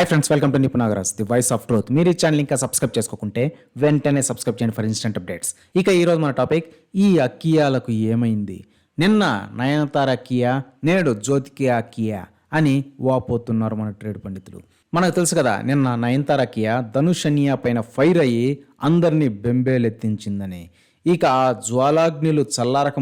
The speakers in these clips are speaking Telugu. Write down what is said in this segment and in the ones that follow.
Hi friends welcome to Nippu Nagaraj the voice of truth మీరు ఈ ఛానల్ ఇంకా సబ్స్క్రైబ్ చేసుకోకుంటే వెంటనే సబ్స్క్రైబ్ చేయండి ఫర్ ఇన్స్టెంట్ అప్డేట్స్ ఇక ఈరోజు మన టాపిక్ ఈ అకియాలకు ఏమైంది? నిన్న నయనతార కియా నేడు జ్యోతికియా కియా అని వాపోతున్నారు మన ట్రేడ్ పండితులు. మనకు తెలుసు కదా నిన్న నయనతార కియా ధనుషనియా పైన ఫైర్ అయ్యి అందరినీ బెంబేలెత్తించిందని. ఇక ఆ జ్వాలాగ్నులు చల్లారక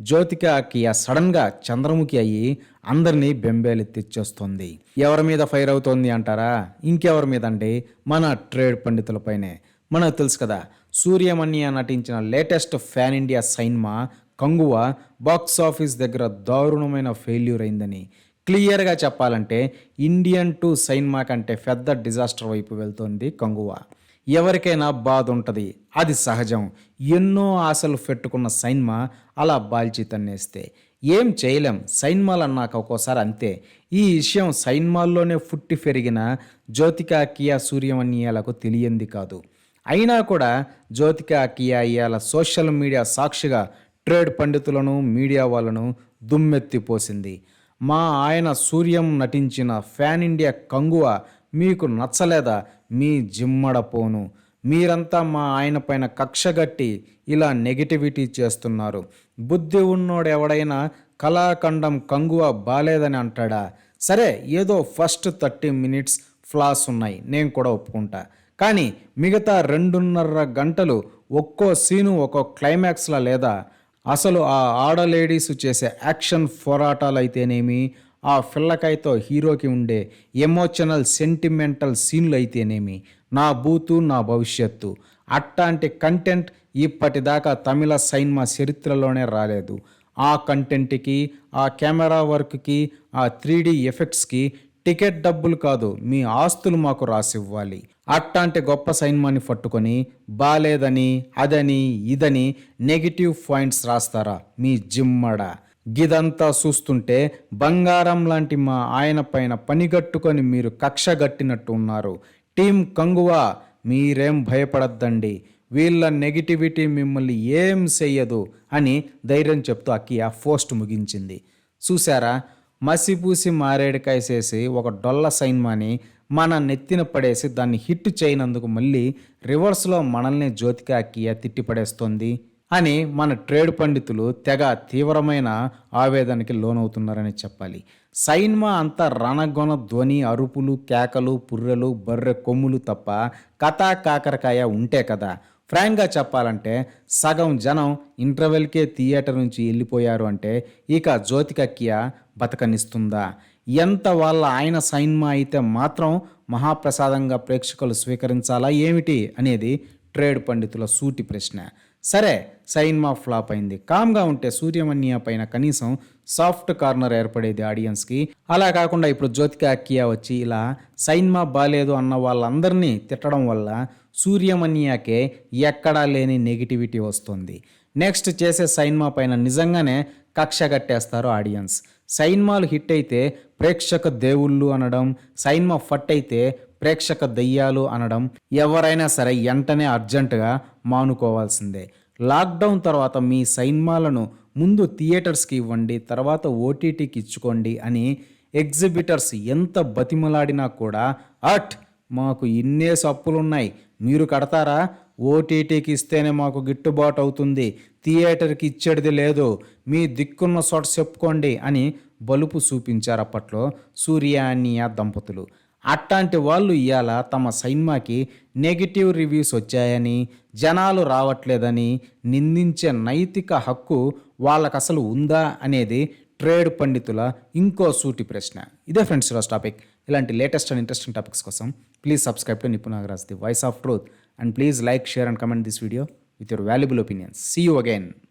జ్యోతికకి సడన్గా చంద్రముఖి అయ్యి అందరినీ బెంబేలెత్తిచ్చేస్తుంది ఎవరి మీద ఫైర్ అవుతోంది అంటారా? ఇంకెవరి మీద అంటే మన ట్రేడ్ పండితులపైనే మనకు తెలుసు కదా సూర్యమణ్య నటించిన latest pan India cinema Kanguva box office దగ్గర దారుణమైన ఫెయిల్యూర్ అయిందని. క్లియర్గా చెప్పాలంటే ఇండియన్ టు సైన్మా కంటే పెద్ద డిజాస్టర్ వైపు వెళ్తోంది కంగువ. ఎవరికైనా బాధ ఉంటుంది. అది సహజం. ఎన్నో ఆశలు పెట్టుకున్న సైన్మా అలా బాల్చి తన్నేస్తే ఏం చేయలేం. సైన్మాలు అన్నాక ఒక్కోసారి అంతే. ఈ విషయం సైన్మాల్లోనే పుట్టి పెరిగిన జ్యోతికా కియా సూర్యమన్యాలకు తెలియంది కాదు. అయినా కూడా జ్యోతికా కియా ఇయాల సోషల్ మీడియా సాక్షిగా ట్రేడ్ పండితులను మీడియా వాళ్ళను దుమ్మెత్తిపోసింది మా ఆయన సూర్యం నటించిన ఫ్యాన్ ఇండియా కంగువ మీకు నచ్చలేదా? మీ జిమ్మడ పోను. మీరంతా మా ఆయన పైన కక్షగట్టి ఇలా నెగిటివిటీ చేస్తున్నారు. బుద్ధి ఉన్నోడు ఎవడైనా కళాఖండం కంగువ బాలేదని అంటాడా? సరే ఏదో ఫస్ట్ థర్టీ మినిట్స్ ఫ్లాస్ ఉన్నాయి. నేను కూడా ఒప్పుకుంటా. కానీ మిగతా రెండున్నర గంటలు ఒక్కో సీను ఒక్కో క్లైమాక్స్లా లేదా? అసలు ఆ ఆడ లేడీస్ చేసే యాక్షన్ పోరాటాలు అయితేనేమి? ఆ పిల్లకాయతో హీరోకి ఉండే ఎమోషనల్ సెంటిమెంటల్ సీన్లు అయితేనేమి? నా బూతు నా భవిష్యత్తు. అట్లాంటి కంటెంట్ ఇప్పటిదాకా తమిళ సైన్మా చరిత్రలోనే రాలేదు. ఆ కంటెంట్కి ఆ కెమెరా వర్క్కి ఆ త్రీ ఎఫెక్ట్స్కి టికెట్ డబ్బులు కాదు మీ ఆస్తులు మాకు రాసివ్వాలి. అట్లాంటి గొప్ప సైన్మాన్ని పట్టుకొని బాలేదని అదని ఇదని నెగిటివ్ పాయింట్స్ రాస్తారా? మీ జిమ్మడా. గిదంతా చూస్తుంటే బంగారం లాంటి మా ఆయన పైన పనిగట్టుకొని మీరు కక్ష గట్టినట్టు ఉన్నారు. టీం కంగువా మీరేం భయపడద్దండి. వీళ్ళ నెగిటివిటీ మిమ్మల్ని ఏం చెయ్యదు అని ధైర్యం చెప్తూ అక్కియ పోస్ట్ ముగించింది. చూసారా మసిపూసి మారేడుకాయ చేసి ఒక డొల్ల సైన్మాని మన నెత్తిన పడేసి దాన్ని హిట్ చేయనందుకు మళ్ళీ రివర్స్లో మనల్ని జ్యోతిక అక్కియ తిట్టిపడేస్తోంది అని మన ట్రేడ్ పండితులు తెగ తీవ్రమైన ఆవేదనకి లోనవుతున్నారని చెప్పాలి. సైన్మా అంతా రణగొన ధ్వని అరుపులు కేకలు పుర్రెలు బర్రె కొమ్ములు తప్ప కథా కాకరకాయ ఉంటే కదా. ఫ్రాంక్గా చెప్పాలంటే సగం జనం ఇంటర్వెల్కే థియేటర్ నుంచి వెళ్ళిపోయారు అంటే ఇక జ్యోతికక్కియ బతకనిస్తుందా? ఎంత వాళ్ళ ఆయన సైన్మా అయితే మాత్రం మహాప్రసాదంగా ప్రేక్షకులు స్వీకరించాలా ఏమిటి అనేది ట్రేడ్ పండితుల సూటి ప్రశ్న. సరే సైన్మా ఫ్లాప్ అయింది. కామ్గా ఉంటే సూర్యమన్య పైన కనీసం సాఫ్ట్ కార్నర్ ఏర్పడేది ఆడియన్స్కి. అలా కాకుండా ఇప్పుడు జ్యోతిక అక్కియా వచ్చి ఇలా సైన్మా బాలేదు అన్న వాళ్ళందరినీ తిట్టడం వల్ల సూర్యమన్యాకే ఎక్కడా లేని నెగిటివిటీ వస్తుంది. నెక్స్ట్ చేసే సైన్మా పైన నిజంగానే కక్ష కట్టేస్తారు ఆడియన్స్. సైన్మాలు హిట్ అయితే ప్రేక్షక దేవుళ్ళు అనడం సైన్మా ఫట్ అయితే ప్రేక్షక దయ్యాలు అనడం ఎవరైనా సరే వెంటనే అర్జెంటుగా మానుకోవాల్సిందే. లాక్డౌన్ తర్వాత మీ సైన్మాలను ముందు థియేటర్స్కి ఇవ్వండి తర్వాత ఓటీటీకి ఇచ్చుకోండి అని ఎగ్జిబిటర్స్ ఎంత బతిమలాడినా కూడా అట్ మాకు ఇన్నే సప్పులున్నాయి. మీరు కడతారా? ఓటీటీకి ఇస్తేనే మాకు గిట్టుబాటు అవుతుంది. థియేటర్కి ఇచ్చేది లేదు. మీ దిక్కున్న చోట చెప్పుకోండి అని బలుపు చూపించారు అప్పట్లో సూర్యానియా దంపతులు. అట్లాంటి వాళ్ళు ఇవాళ తమ సైన్మాకి నెగిటివ్ రివ్యూస్ వచ్చాయని జనాలు రావట్లేదని నిందించే నైతిక హక్కు వాళ్ళకు అసలు ఉందా అనేది ట్రేడ్ పండితుల ఇంకో సూటి ప్రశ్న. ఇదే ఫ్రెండ్స్ ఈరోజు టాపిక్. ఇలాంటి లేటెస్ట్ అండ్ ఇంట్రెస్టింగ్ టాపిక్స్ కోసం please subscribe to Nippu Nagaraj the voice of truth. And please like share and comment this video with your valuable opinions. See you again